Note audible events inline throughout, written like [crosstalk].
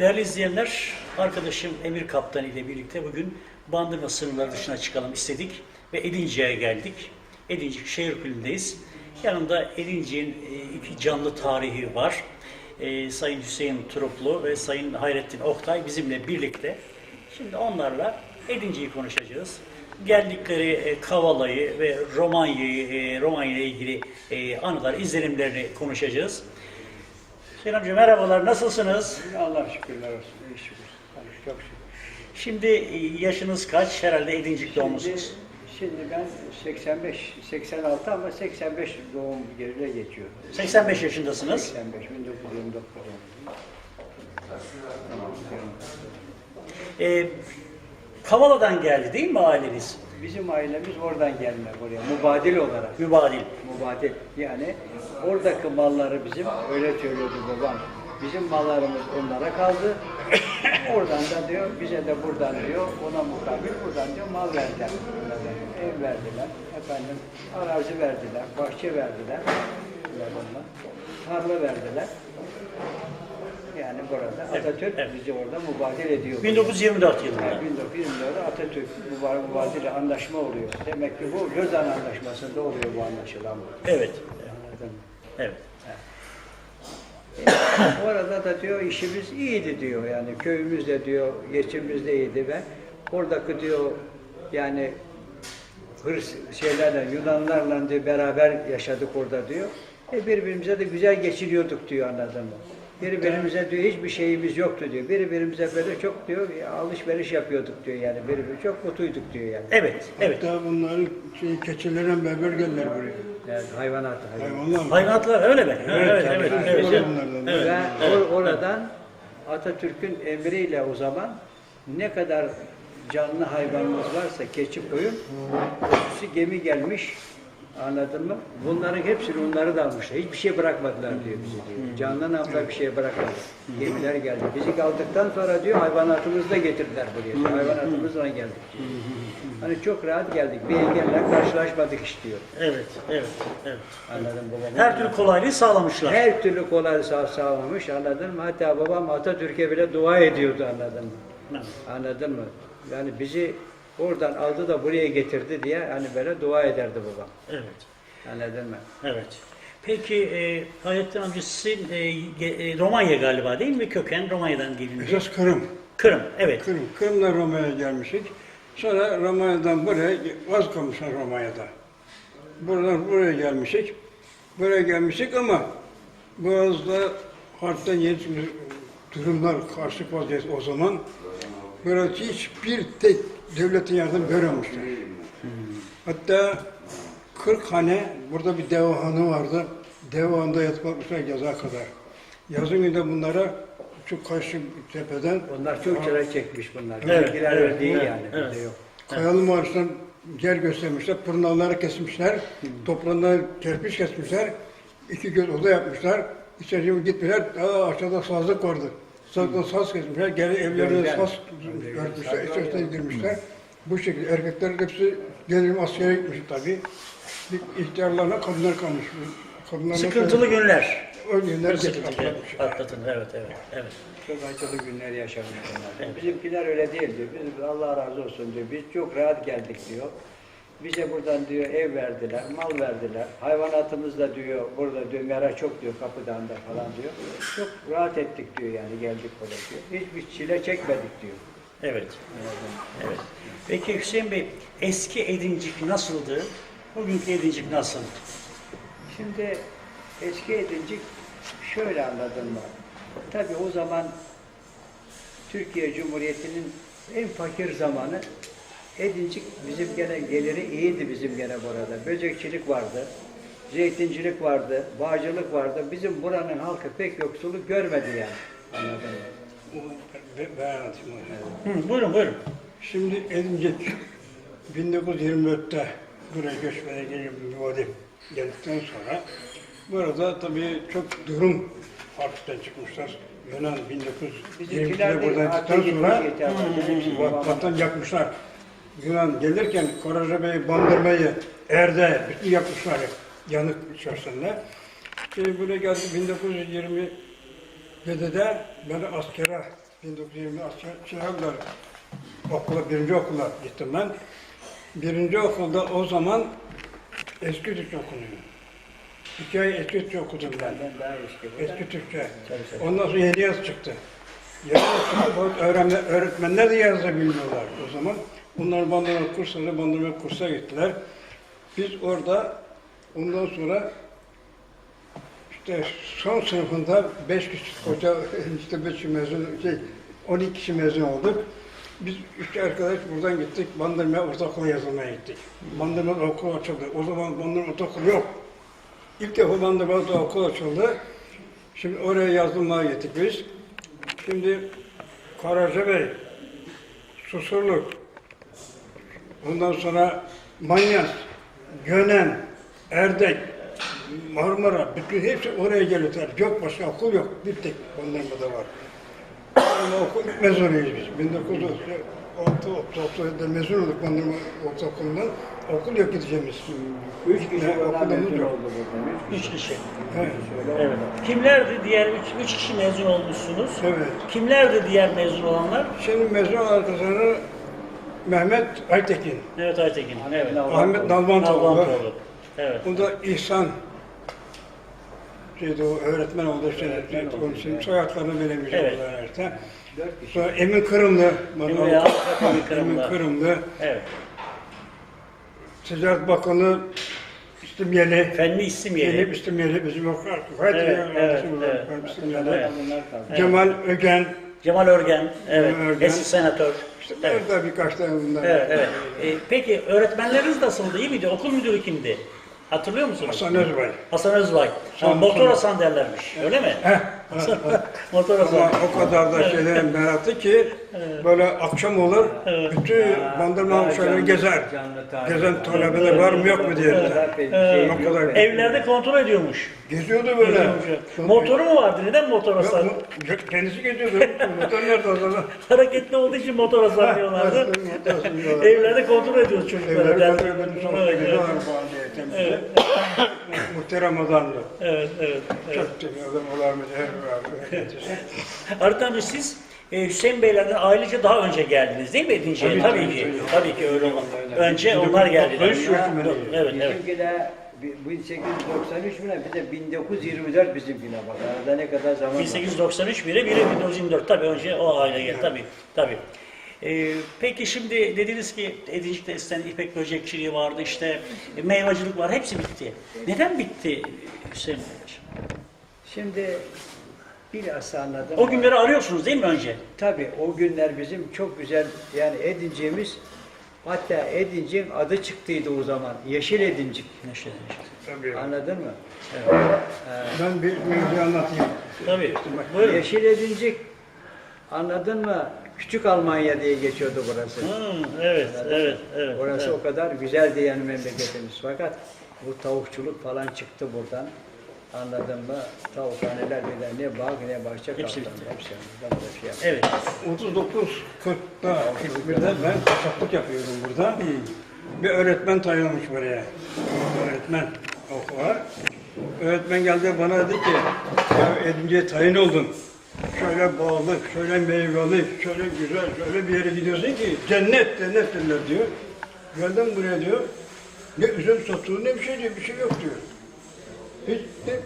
Değerli izleyenler, arkadaşım Emir Kaptan ile birlikte bugün Bandırma sınırları dışına çıkalım istedik ve Edincik'e geldik. Edincik şehir kulübündeyiz. Yanımda Edincik'in e, iki canlı tarihi var. E, Sayın Hüseyin Turuplu ve Sayın Hayrettin Oktay bizimle birlikte. Şimdi onlarla Edincik'i konuşacağız. Geldikleri e, Kavala'yı ve Romanya'yı, e, Romanya ile ilgili anılar, izlenimlerini konuşacağız. Hüseyin amca merhabalar, nasılsınız? Allah şükürler olsun. iyi şükür. Çok şükür. Şimdi e, yaşınız kaç? Herhalde Edincik doğumlusunuz. Şimdi, ben 85, 86 ama 85 doğum geride geçiyor. 85 yaşındasınız. 85, 1929 doğumluyum. Tamam, tamam. E, Kavala'dan geldi değil mi aileniz? Bizim ailemiz oradan gelme buraya, mubadil olarak. Mübadil. Mubadil. Yani oradaki malları bizim, öyle söylüyordu babam. Bizim mallarımız onlara kaldı. [coughs] Oradan da diyor, bize de buradan diyor, ona mukabil buradan diyor mal verdiler. Ev verdiler, efendim arazi verdiler, bahçe verdiler. Bunlar. Tarla verdiler. Yani burada Evet, Atatürk evet. bizi orada mubadil ediyor. 1924 yılında. Yani 1924'de Atatürk mübadele anlaşma oluyor. Demek ki bu Lozan Anlaşması'nda oluyor bu anlaşılan. Evet. Anladın mı? Evet. Orada da diyor işimiz iyiydi diyor yani köyümüzde diyor geçimimiz de iyiydi ve oradaki diyor yani Hırs şeylerle Yunanlarla diyor beraber yaşadık orada diyor. E birbirimize de güzel geçiniyorduk diyor anladın mı? Birbirimize diyor hiçbir şeyimiz yoktu diyor. Birbirimize böyle çok diyor alışveriş yapıyorduk diyor yani. Birbirimize çok mutluyduk diyor yani. Evet. Evet. Hatta bunların şey, keçilerin beraber geldiler buraya. Yani hayvanat. hayvanat. Hayvanlar mı? Hayvanatlar öyle mi? Evet, evet, Evet, evet. evet. Onlardan, Evet. Ve or- oradan Atatürk'ün emriyle o zaman ne kadar canlı hayvanımız varsa keçi koyun, ötüsü gemi gelmiş anladın mı? Bunların hepsini onları da almışlar. Hiçbir şey bırakmadılar diyor bize diyor. Canlı namda bir şey bırakmadı. Gemiler geldi. Bizi kaldıktan sonra diyor hayvanatımızı da getirdiler buraya. Diyor. Hayvanatımızla geldik diyor. Hani çok rahat geldik. Bir engelle karşılaşmadık iş diyor. Evet, evet, evet. Anladın mı babam? Her türlü kolaylığı sağlamışlar. Her türlü kolay sağ sağlamış anladın mı? Hatta babam Atatürk'e bile dua ediyordu anladın mı? Anladın mı? Yani bizi oradan aldı da buraya getirdi diye hani böyle dua ederdi babam. Evet. Anladın mı? Evet. Peki e, Hayrettin amca sizin e, e, Romanya galiba değil mi köken? Romanya'dan gelince. Esas Kırım. Kırım, evet. Kırım. Kırım'da Roma'ya gelmiştik. Sonra Romanya'dan buraya vaz kalmışlar Romanya'da. Buradan buraya gelmiştik. Buraya gelmiştik ama Boğaz'da harpten yeni çıkmış durumlar karşı vaziyet o zaman. Böyle hiçbir tek devletin yardım görememişler. Hatta 40 hane, burada bir devahanı vardı. Devahanında yatmakmışlar yaza kadar. Yazın günde bunlara şu karşı tepeden Onlar çok çile çekmiş bunlar. Evet, Bizimkiler evet, değil evet, yani. evet. Yok. Kayalı Mağarası'ndan yer göstermişler, pırnalları kesmişler, toprağından kerpiç kesmişler, iki göz oda yapmışlar, içeriye gitmişler, daha aşağıda sazlık vardı. Sazdan saz kesmişler, geri evlerine saz örtmüşler, içerisine girmişler. Bu şekilde erkekler hepsi gelirim askere gitmiş tabii. Bir ihtiyarlarla kadınlar kalmış. Kadınlar Sıkıntılı günler. O günler Sıkıntılı günler. geçmiş. Atlatın, evet, evet, evet. Çok acılı günler yaşamış bunlar. Bizimkiler öyle değil diyor. Biz Allah razı olsun diyor. Biz çok rahat geldik diyor. Bize buradan diyor ev verdiler, mal verdiler. Hayvanatımız da diyor burada diyor mera çok diyor kapıdan da falan diyor. Çok rahat ettik diyor yani geldik buraya diyor. Hiçbir çile çekmedik diyor. Evet. Evet. Peki Hüseyin Bey, eski Edincik nasıldı? Bugünkü Edincik nasıl? Şimdi eski edincik şöyle anladın mı? Tabii o zaman Türkiye Cumhuriyeti'nin en fakir zamanı Edincik bizim gene geliri iyiydi bizim gene burada. Böcekçilik vardı, zeytincilik vardı, bağcılık vardı. Bizim buranın halkı pek yoksulluk görmedi yani. Anladın mı? Ben- Ben anlatayım onu. Hı, buyurun, buyurun. Şimdi Edincik 1924'te buraya göçmene bir vadi geldikten sonra burada tabii çok durum harpten çıkmışlar. Yunan 1922'de Bizimkiler de buradan artık çıktıktan sonra babam. vatan yakmışlar. Yunan gelirken Koracabeyi, Bandırmayı, Erde bütün yakmışlar yanık içerisinde. Şimdi buraya geldi 1927'de beni askere 1920 asker şey aldılar. Okula, birinci okula gittim ben. Birinci okulda o zaman eski Türkçe okunuyor. İki ay eski Türkçe okudum ben. Eski. Türkçe. Ondan sonra yeni yaz çıktı. Yeni yaz çıktı. öğrenme, öğretmenler de yazı bilmiyorlar o zaman. Bunlar bandırma kursları, bandırma kursa gittiler. Biz orada ondan sonra işte son sınıfında 5 kişi koca işte 5 kişi mezun, şey 12 kişi mezun olduk. Biz üç arkadaş buradan gittik, Bandırma Ortaokulu yazılmaya gittik. Bandırma okul açıldı. O zaman Bandırma Ortaokulu yok. İlk defa Bandırma Ortaokulu açıldı. Şimdi oraya yazılmaya gittik biz. Şimdi Karaca Bey, Susurluk, ondan sonra Manyas, Gönen, Erdek, Marmara, bütün hepsi oraya geliyorlar. Yok başka okul yok. Bir tek Bandırma'da var. Ama okul mezunuyuz biz. 1936'da mezun olduk Bandırma Ortaokulu'ndan. Okul yok gideceğimiz. Üç kişi oradan okulumuz mezun yok. oldu. Üç kişi. Evet. Evet. Kimlerdi diğer üç, üç kişi mezun olmuşsunuz? Evet. Kimlerdi diğer mezun olanlar? Şimdi mezun arkadaşları Mehmet Aytekin. Evet Aytekin. Evet. Ahmet Nalbantoğlu. Nalbantoğlu. Evet. Bu da İhsan. Şeydi o öğretmen oldu. Şey, Öğretmen oldu, onun için evet. soyadlarını veremeyeceğim Evet. artık. Dört kişi. Sonra Emin Kırımlı. Emin avukat- Emin Kırımlı. Emin Kırımlı. Evet. Ticaret Bakanı İstimyeli. Fenli isim Yeni. İstimyeli bizim o gayet Evet, iyi evet, evet. İstimyeli. Evet. Bunlar. Cemal Ögen. Cemal Örgen. Evet. Örgen. Eski senatör. Evet. evet. birkaç tane bunlar. Evet, evet. Ee, peki öğretmenleriniz nasıldı? İyi miydi? Okul müdürü kimdi? Hatırlıyor musunuz? Hasan Özbay. Hasan Özbay. Son- motor Hasan derlermiş. Öyle mi? Heh. [laughs] motor. Ama o kadar da şeyden meraklı ki böyle akşam olur bütün bandırma şöyle canlı- gezer. Gezen talebeler var mı yok mu diye. Ee, O kadar. Evlerde kontrol ediyormuş. Geziyordu böyle. Motoru mu vardı? Neden motor Yok, Hasan? mu- Kendisi geziyordu. Motor nerede o zaman? [laughs] Hareketli olduğu için motor Hasan diyorlardı. motor Hasan diyorlar. Evlerde kontrol ediyoruz çocukları. Evleri Derdi- kontrol edip sonra Evet, geziyorlar falan diye temizle. Muhterem adamdı. Evet, evet. evet. Çok temiz adam olar mı amca siz e, Hüseyin Beylerden ailece daha önce geldiniz değil mi Edince'ye? Tabii, Tabii, tabii, ki. tabii. Tabii ki öyle. Öyle. Önce onlar yürütmeleri. Evet, evet. Bizimkiler bi- 1893 bine bir de 1924 bizimkine bak. Arada ne kadar zaman var. 1893 biri, biri 1924. Tabii önce o aile geldi. Tabii, tabii. Ee, peki şimdi dediniz ki Edincik'te eskiden ipek böcekçiliği vardı, işte e, meyvacılık var, hepsi bitti. Neden bitti Hüseyin Bey? Şimdi bilhassa anladım. O günleri arıyorsunuz değil mi önce? Tabii o günler bizim çok güzel yani Edincimiz hatta Edincik'in adı çıktıydı o zaman. Yeşil Edincik. Neşe, neşe. Tabii. Anladın mı? Ben bir mevzu anlatayım. Tabii. Buyurun. Yeşil Edincik anladın mı? Küçük Almanya diye geçiyordu burası. Hmm, evet, evet, evet. Orası evet. o kadar güzeldi yani memleketimiz. Fakat bu tavukçuluk falan çıktı buradan. Anladın mı? Tavukhaneler bile ne bağ ne bahçe kaldı. Hepsi bitti. Hepsi buradan da şey. Evet. 39 40'ta 41'de ben kasaplık yapıyordum burada. Bir öğretmen tayinlenmiş buraya. Öğretmen okula. Öğretmen geldi bana dedi ki ya Edince'ye tayin oldun. Şöyle bağlı, şöyle meyveli, şöyle güzel, şöyle bir yere gidiyorsun ki cennet, cennet derler diyor. Geldim buraya diyor. Ne üzüm satıyor ne bir şey diyor, bir şey yok diyor. Hiç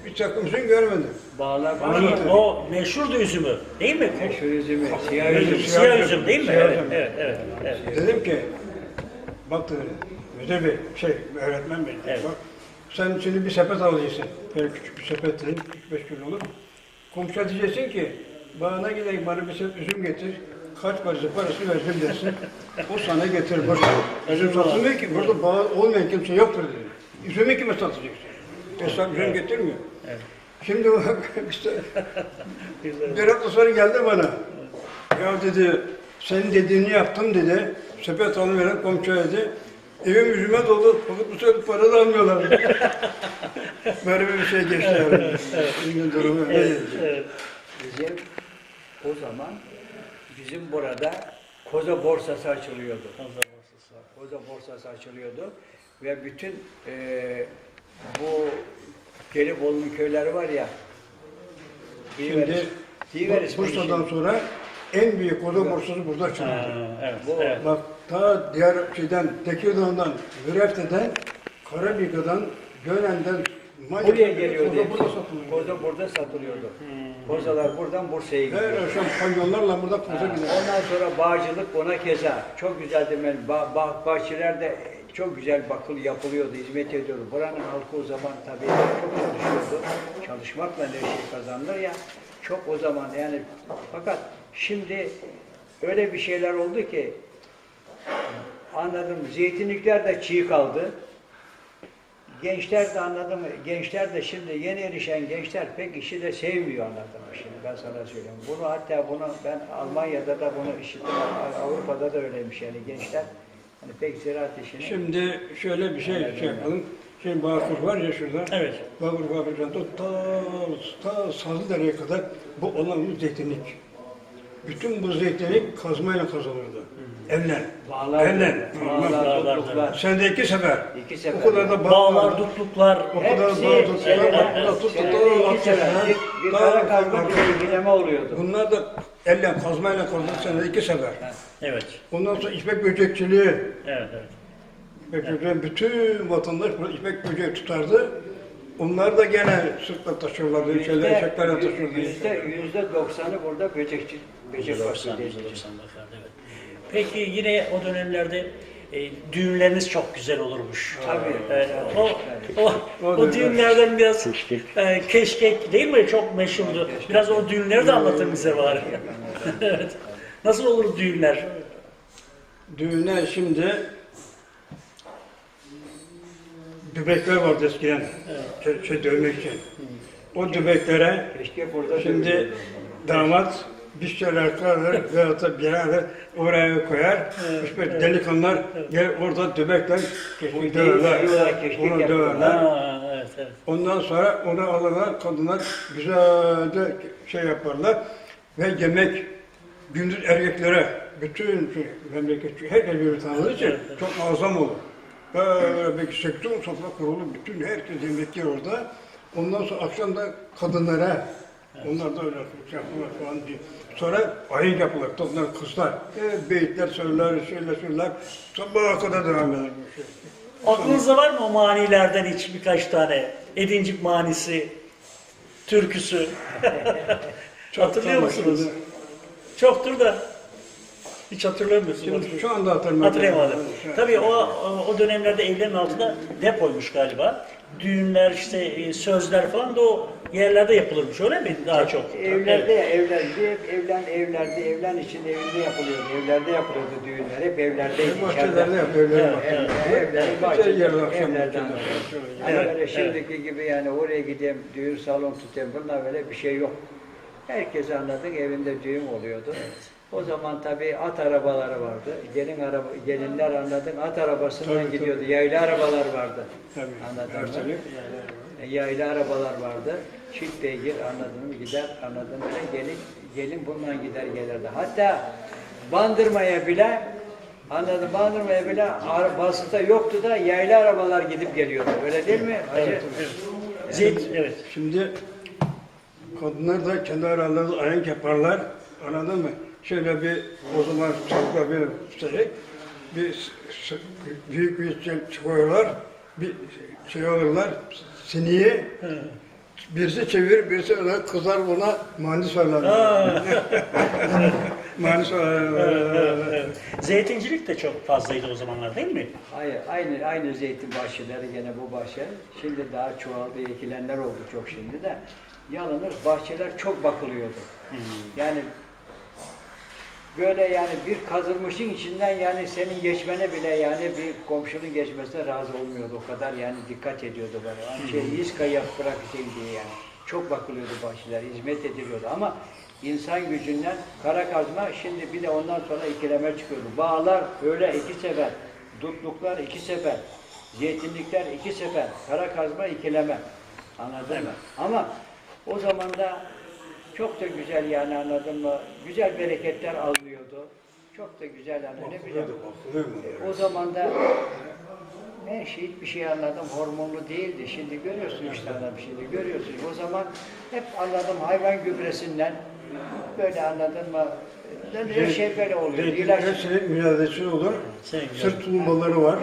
bir takım üzüm görmedim. Bağlar bağlar. O meşhurdu üzümü değil mi? Meşhur üzümü, siyah Üzüm, siyah üzüm değil mi? Siyah Evet, üzüm. evet, evet. evet. Dedim ki, bak dedi, müdür bey, şey, öğretmen bey, Evet. bak, sen şimdi bir sepet alacaksın. Böyle küçük bir sepet dedim, 5 kilo olur. Komşuya diyeceksin ki, bana gideyim bana bir sepet üzüm getir, kaç parası parası verdim dersin. o sana getirir. Burada üzüm satılmıyor ki, burada bağ olmayan kimse yoktur dedi. Üzümü kime satacaksın? Esnaf üzüm getirmiyor. Şimdi bak [laughs] işte, bir hafta sonra geldi bana. Ya dedi, senin dediğini yaptım dedi. Sepet alıveren komşuya dedi. Evim yüzüme dolu, fakat bu sefer para da almıyorlar. [laughs] Böyle bir şey geçti yani. Bugün durumu öyle. Evet, evet. Bizim o zaman bizim burada koza borsası açılıyordu. Koza borsası açılıyordu ve bütün eee bu Gelibolu'nun köyleri var ya. Şimdi Diveris, Bu- Bursa'dan sonra en büyük koza borsası burada çıkıyor. evet, Bu- evet. Bak ta diğer şeyden, Tekirdağ'dan, Hürefte'den, Karabük'ten, Gönen'den, Buraya geliyordu. Koza burada satılıyor. Koza burada satılıyordu. Kozalar buradan Bursa'ya Her gidiyor. akşam kamyonlarla burada koza gidiyor. Ondan sonra bağcılık ona keza. Çok güzel demeli. Ba bah- bahçelerde çok güzel bakıl yapılıyordu, hizmet ediyordu. Buranın halkı o zaman tabii çok çalışıyordu. Çalışmakla her şey kazanılır ya. Çok o zaman yani fakat şimdi öyle bir şeyler oldu ki anladım zeytinlikler de çiğ kaldı. Gençler de anladım, gençler de şimdi yeni erişen gençler pek işi de sevmiyor anladım şimdi ben sana söyleyeyim. Bunu hatta bunu ben Almanya'da da bunu işittim, Avrupa'da da öyleymiş yani gençler hani pek ziraat işini Şimdi şöyle bir şey, şey yapalım. Şimdi Bağkur var ya şurada. Evet. Bağkur fabrikasında ta, ta Sazlıdere'ye kadar bu olan zeytinlik. Bütün bu zeytinlik kazmayla kazanırdı. Bağlar, Elle. bağlar, Bağlar, tutluklar. Senede iki sefer. İki sefer. O kadar da bağ Bağlar, dutluklar. O kadar Hepsi bağ tuttular, senede- bak burada tuttu, senede ta iki sefer. Bir, bir kara kazma bir ilgileme oluyordu. Bunlar da elle kazmayla kazandı senede iki sefer. Evet, Ondan sonra ipek böcekçiliği. evet, evet. İpek böceği, bütün vatandaş ipek böceği tutardı. Onlar da gene sırtla taşırlardı, şeyler, eşeklerle taşırdı. yüzde, yüzde doksanı burada böcekçi, böcek %90, bakıyor. %90 bakardı, evet. Peki yine o dönemlerde e, düğünleriniz çok güzel olurmuş. Tabii. Evet, o, o, o düğünlerden biraz e, keşkek değil mi? Çok meşhurdu. Biraz o düğünleri de anlatın bize bari. evet. [laughs] Nasıl olur düğünler? Düğüne şimdi dübekler vardı eskiden, şey, şey dövmek için. O dübeklere şimdi damat bir şeyler kalır veyahut da bir alır oraya koyar. İşte delikanlılar gel orada dübekler döverler. Onu döverler. Ha, evet, evet. Ondan sonra onu alırlar, kadınlar güzelce şey yaparlar ve yemek gündüz erkeklere bütün şey, memleket herkes birbirini tanıdığı için çok muazzam olur. Böyle bir sektör sofra kurulu bütün herkes yemek yer orada. Ondan sonra akşam da kadınlara onlar da öyle şey yapıyorlar falan diye. Sonra ayin yapılır, onlar kızlar. E, beyitler söyler, şeyler söyler. Sabaha kadar devam eder bu şey. Aklınızda var mı o manilerden hiç birkaç tane? Edincik manisi, türküsü. [laughs] Hatırlıyor musunuz? Çoktur da. Hiç hatırlamıyorsunuz. Şimdi şu anda hatırlamıyorum. Hatırlayamadım. Tabii o, o- dönemlerde evlerin altında depoymuş galiba. Düğünler, işte e, sözler falan da o yerlerde yapılırmış öyle mi daha çok? Evlerde ya evlerde hep evlen evlerde evlen için evinde yapılıyordu. Evlerde yapılıyordu düğünler. Hep evlerdeydi. Hep bahçelerde yapıyor, evlerin Evet, bahçelerinde. Evet, evlerin akşam evlerden. böyle evet. şimdiki gibi yani oraya gideyim, düğün salon tutayım, bunlar böyle bir şey yok. Herkes anladık evinde düğün oluyordu. O zaman tabii at arabaları vardı. Gelin araba, gelinler anladın at arabasından Tabii, gidiyordu. Yaylı arabalar vardı. Tabii. Anladın mı? E, Yaylı arabalar vardı. Çift beygir anladın mı gider anladın mı? Gelin, gelin bundan gider gelirdi. Hatta bandırmaya bile anladım bandırmaya bile ara- basıta yoktu da yaylı arabalar gidip geliyordu. Öyle değil mi? Hacı? Evet. Şimdi kadınlar da kendi aralarında ayank yaparlar. Anladın mı? Şöyle bir o zaman çocuklar bir şey, bir büyük bir şey koyuyorlar. Bir şey alırlar, siniye. Birisi çevirir, birisi öyle kızar buna mani söylerler. [laughs] mani söylerler. Zeytincilik de çok fazlaydı o zamanlar değil mi? Hayır, aynı aynı zeytin bahçeleri gene bu bahçe. Şimdi daha çoğaldı, ekilenler oldu çok şimdi de. Yalnız bahçeler çok bakılıyordu. Yani böyle yani bir kazılmışın içinden yani senin geçmene bile yani bir komşunun geçmesine razı olmuyordu. O kadar yani dikkat ediyordu böyle. Yani şey, iz kayak bırakacağım diye yani. Çok bakılıyordu bahçeler, hizmet ediliyordu ama insan gücünden kara kazma şimdi bir de ondan sonra ikileme çıkıyordu. Bağlar öyle iki sefer, dutluklar iki sefer, zeytinlikler iki sefer, kara kazma ikileme. Anladın mı? Ama o zaman da çok da güzel yani anladın mı? Güzel bereketler alınıyordu. Çok da güzel yani ne bileyim. O zaman da her şey hiçbir şey anladım hormonlu değildi. Şimdi görüyorsun işte adam şimdi görüyorsun. O zaman hep anladım hayvan gübresinden böyle anladın mı? Her şey böyle oluyor. İlaç. Hepsinin mücadelesi olur. Sevgili Sırt tulumbaları var.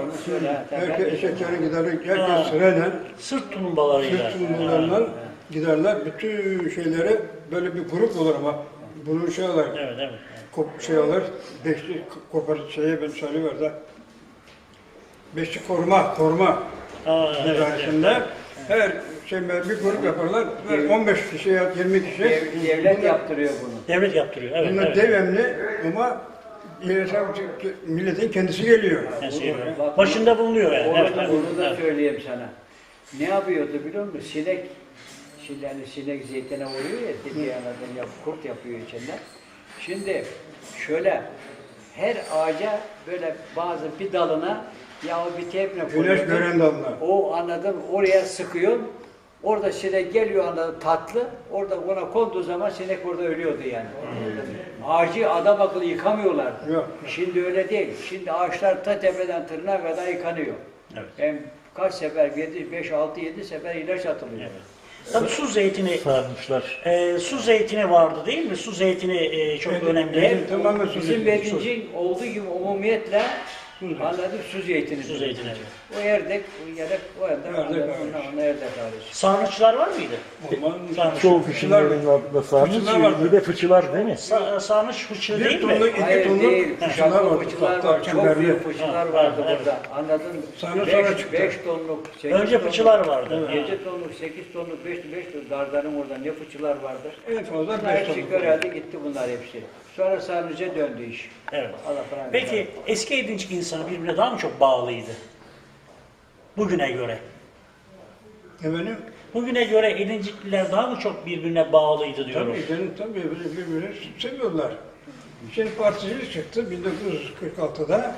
Herkes gider, Ha. herkes sırayla Sırt tulumbalarıyla. sırt tulumbalarından giderler. Bütün şeyleri böyle bir grup olur ama bunu şey alır, Evet, evet. kop, şey alır, beşli kopar şeye ben söylüyor da. Beşli koruma, koruma Aa, evet, evet. idaresinde her şey bir grup yaparlar ve 15 kişi, 20 kişi. Dev- Devlet Bunlar- yaptırıyor bunu. Devlet yaptırıyor. Evet, Bunlar evet. devemli ama yönetim milletin kendisi geliyor. Şey, Bak- başında bulunuyor yani. Onu, Evet, evet, onu da evet. söyleyeyim sana. Ne yapıyordu biliyor musun? Sinek, şimdi hani sinek zeytine vuruyor ya, diye anladın ya, kurt yapıyor içinden. Şimdi şöyle, her ağaca böyle bazı bir dalına ya bir tepne Güneş koyuyordu. gören dalına. O anladım oraya sıkıyor. Orada sinek geliyor anladım tatlı. Orada ona konduğu zaman sinek orada ölüyordu yani. Ağacı adam akıllı yıkamıyorlardı. Yok. Şimdi öyle değil. Şimdi ağaçlar ta tepeden tırnağa kadar yıkanıyor. Evet. Hem kaç sefer, 7, 5, 6, 7 sefer ilaç atılıyor. Tabii su zeytini, sarmışlar. e, su zeytini vardı değil mi? Su zeytini e, çok Evet, önemli. evet. Tamamen su Bizim zeytini. Bedincin olduğu gibi umumiyetle zeytini. anladım su zeytini. Su zeytini. O erdek, o yedek, o erdek, Erdek anladım, hariç. ona, erdek hariç. Sarnıçlar var mıydı? Olmaz. Sarnıç. Çoğu kişilerin Fıçılar vardı. bir de fıçılar değil mi? Sa- sarnıç fıçığı Bir değil tonluk, mi? iki Hayır tonluk değil, fıçılar vardı. fıçılar Tahta, var, çok çemberli. büyük fıçılar Ha, vardı evet. burada. Anladın mı? Sonra Beş- sonra çıktı. beş tonluk, sekiz Önce tonluk, fıçılar vardı. Yedi tonluk, sekiz tonluk, beş, beş tonluk dardanın orada ne fıçılar vardır. En fazla Bunlar beş hepsi tonluk. köreldi gitti bunlar hepsi. Sonra sarnıca döndü iş. Evet. Allah falan Peki eski Edincik insanı birbirine daha mı çok bağlıydı? Bugüne göre. Efendim? Bugüne göre Edincikliler daha mı çok birbirine bağlıydı diyorum. Tabii canım tabii birbirini, seviyorlar. Şimdi particilik çıktı 1946'da.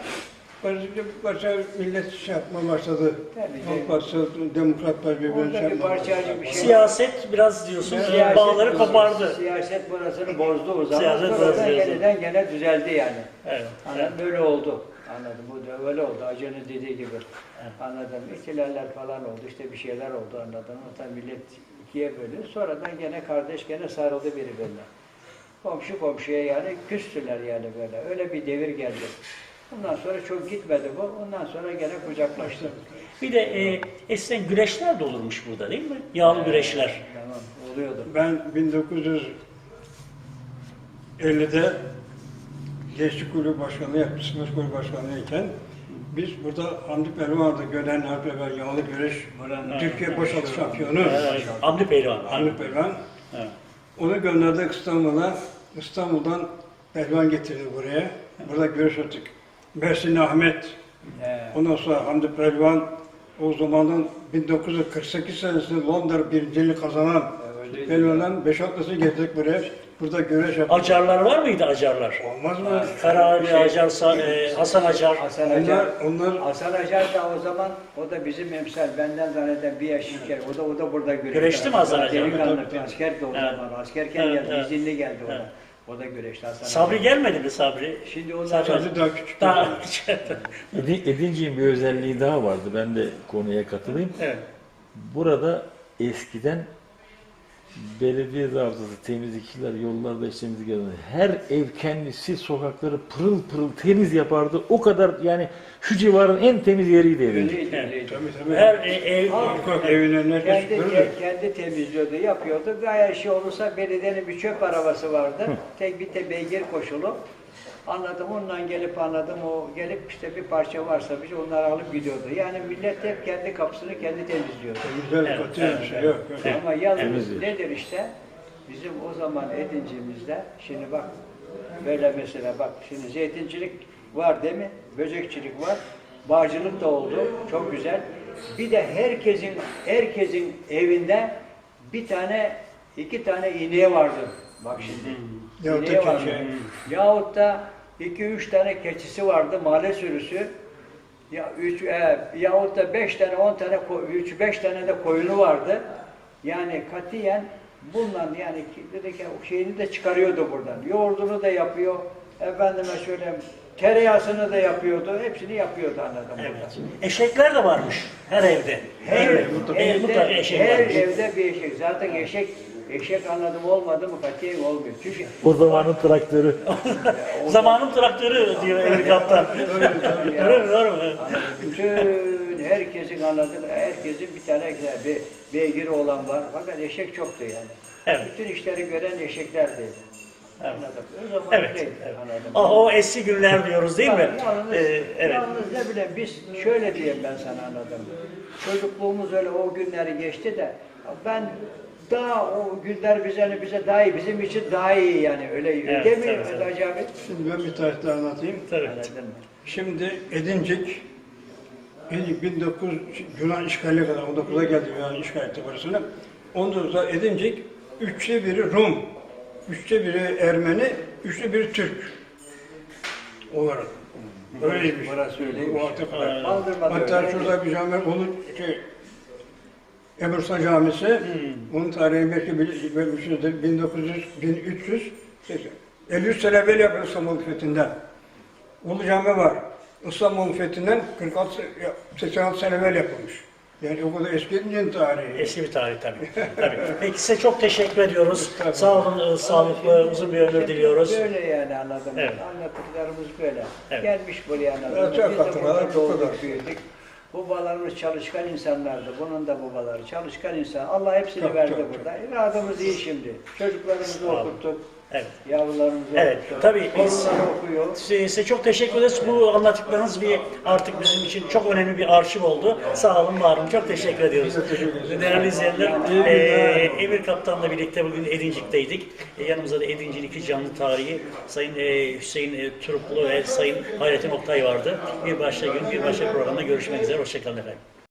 Particilik başka millet şey yapma başladı. Tabii Halk. Partisi, Demokrat Parti birbirini şey bir yapma parçacı başladı. bir şey. Siyaset biraz diyorsun Siyaset- bağları kopardı. Siyaset burasını bozdu o zaman. Siyaset Sonradan bozdu, yeniden gene düzeldi yani. Evet. Anladım böyle oldu. Anladım. Bu da öyle oldu. Hacı'nın dediği gibi. Anladım. İhtilaller falan oldu. işte bir şeyler oldu anladım. Hatta millet ikiye bölündü. Sonradan gene kardeş gene sarıldı birbirine. Komşu komşuya yani küstüler yani böyle. Öyle bir devir geldi. Ondan sonra çok gitmedi bu. Ondan sonra gene kucaklaştı. Bir de e, eskiden güreşler de olurmuş burada değil mi? Yağlı güreşler. Tamam. Oluyordu. Ben 1950'de Gençlik Kulübü Başkanlığı yaptım, Sınıf Kulübü Başkanlığıyken biz burada Hamdi Pehlivan'dı, Gönen Hamdi Pehlivan, yağlı güreş, Türkiye boşaltı şampiyonu. Evet. Hamdi Pehlivan. Hamdi Pehlivan. Evet. Onu gönderdik İstanbul'a. İstanbul'dan pehlivan getirdi buraya. Burada görüş attık. Mersin Ahmet, He. ondan sonra Hamdi Pehlivan, o zamanın 1948 senesinde Londra birinciliği kazanan öyleydi. pehlivandan 5-6'sı getirdik buraya. Burada güreş yaptık. Acarlar var mıydı acarlar? Olmaz mı? Ferahani Şey- Acar, Sa- e, Hasan Acar. Hasan Onlar, Acar. onlar Hasan Acar da o zaman, o da bizim emsal, benden zanneden bir yaş iken, o da o da burada güreşti. Güreşti mi Hasan Acar? Delikanlı, Tabii, tabii. askerdi o Evet. zaman, askerken Evet, geldi, evet. izinli geldi o da. Evet. O da güreşti Hasan Sabri Acar. gelmedi mi Sabri? Şimdi onlar Sabri- sadece daha küçük. Daha [laughs] Edi- Edincik'in bir özelliği daha vardı. Ben de konuya katılayım. evet. Burada eskiden belediye zabıtası, temizlikçiler yollarda işlemimizi geldi. Her ev kendisi sokakları pırıl pırıl temiz yapardı. O kadar yani şu civarın en temiz yeriydi öyleydi. Tabii tabii. Her ev, Sokak evinden herkes Kendi, görürdü. kendi temizliyordu, yapıyordu. Gayet şey olursa belediyenin bir çöp arabası vardı. Tek bir de beygir koşulu. Anladım ondan gelip anladım o gelip işte bir parça varsa biz onları alıp gidiyordu. Yani millet hep kendi kapısını kendi temizliyordu. Güzel Evet, katı bir şey yok. yok. Ama yalnız Temizliyor. nedir işte? Bizim o zaman edincimizde, şimdi bak böyle mesela bak şimdi zeytincilik var değil mi? Böcekçilik var. Bağcılık da oldu. Çok güzel. Bir de herkesin herkesin evinde bir tane iki tane ineği vardı. Bak şimdi. Yahut da İneği vardı. keçi. Yahut da iki üç tane keçisi vardı. Mahalle sürüsü. Ya üç e, yahut da beş tane, on tane, üç beş tane de koyunu vardı. Yani katiyen bundan yani dedi ki şeyini de çıkarıyordu buradan. Yoğurdunu da yapıyor. Efendime söyleyeyim tereyağısını da yapıyordu. Hepsini yapıyordu anladım evet. burada. Eşekler de varmış her evde. Her, Evet, evde, mutlaka eşek her varmış. evde bir eşek. Zaten eşek Eşek anladım olmadı mı katiyen olmuyor. Çünkü O zamanın traktörü. [laughs] Zamanın traktörü diyor Emir Kaptan. Öyle mi? [laughs] Doğru mu? Evet. bütün herkesin anladığı, herkesin bir tane güzel bir beygiri olan var. Fakat eşek çoktu yani. Evet. Bütün işleri gören eşeklerdi. Anladım. O zaman Evet. öyleydi, evet. anladım. Ah, o eski günler diyoruz değil mi? Yalnız, Ee, evet. yalnız ne bileyim biz şöyle diyeyim ben sana anladım. Çocukluğumuz öyle o günleri geçti de ben daha o günler bize bize daha iyi, bizim için daha iyi yani öyle Evet, değil mi. Hacı abi? Şimdi ben bir tarih daha anlatayım. Tabii. Anladın mı? Şimdi Edincik, Edincik 1900 Yunan işgaline kadar 19'a geldi Yunan işgal etti burasını. Ondan sonra Edincik üçte biri Rum, üçte biri Ermeni, üçte biri Türk olarak. Öyleymiş. Burası öyleymiş. O kadar. Hatta şurada bir cami, onun şey, Ebursa Camisi, onun tarihi belki bil- bilmişsinizdir, 1900, 1300, 53 sene evvel yapıldı İstanbul Fethi'nden. Ulu Cami var. İstanbul Fethi'nden 46, 86 sene evvel yapılmış. Yani o kadar eski değil tarihi. Eski bir tarih tabii. tabii. Peki size çok teşekkür ediyoruz. Sağ olun, e, sağlıklı, uzun bir ömür diliyoruz. Böyle yani anladım. Evet. Anlattıklarımız böyle. Evet. Gelmiş buraya anladım. Evet, çok Biz de burada doğduk, büyüdük. Babalarımız çalışkan insanlardı. Bunun da babaları çalışkan insan. Allah hepsini Çok, verdi çok, çok. burada. İradımız iyi şimdi. Çocuklarımızı okuttuk. Evet. Yavrularımızı Evet, tabii biz- okuyor. Size size çok teşekkür ederiz. Bu anlattıklarınız bir artık bizim için çok önemli bir arşiv oldu. Sağ olun, var olun. Çok teşekkür ediyoruz. Değerli izleyenler, eee Emir Kaptan'la birlikte bugün Edincik'teydik. E, yanımızda da Edincik'in iki canlı tarihi Sayın eee, Hüseyin eee, Turuklu ve Sayın Hayrettin Oktay vardı. Bir başka gün, bir başka programda görüşmek üzere. Hoşçakalın efendim.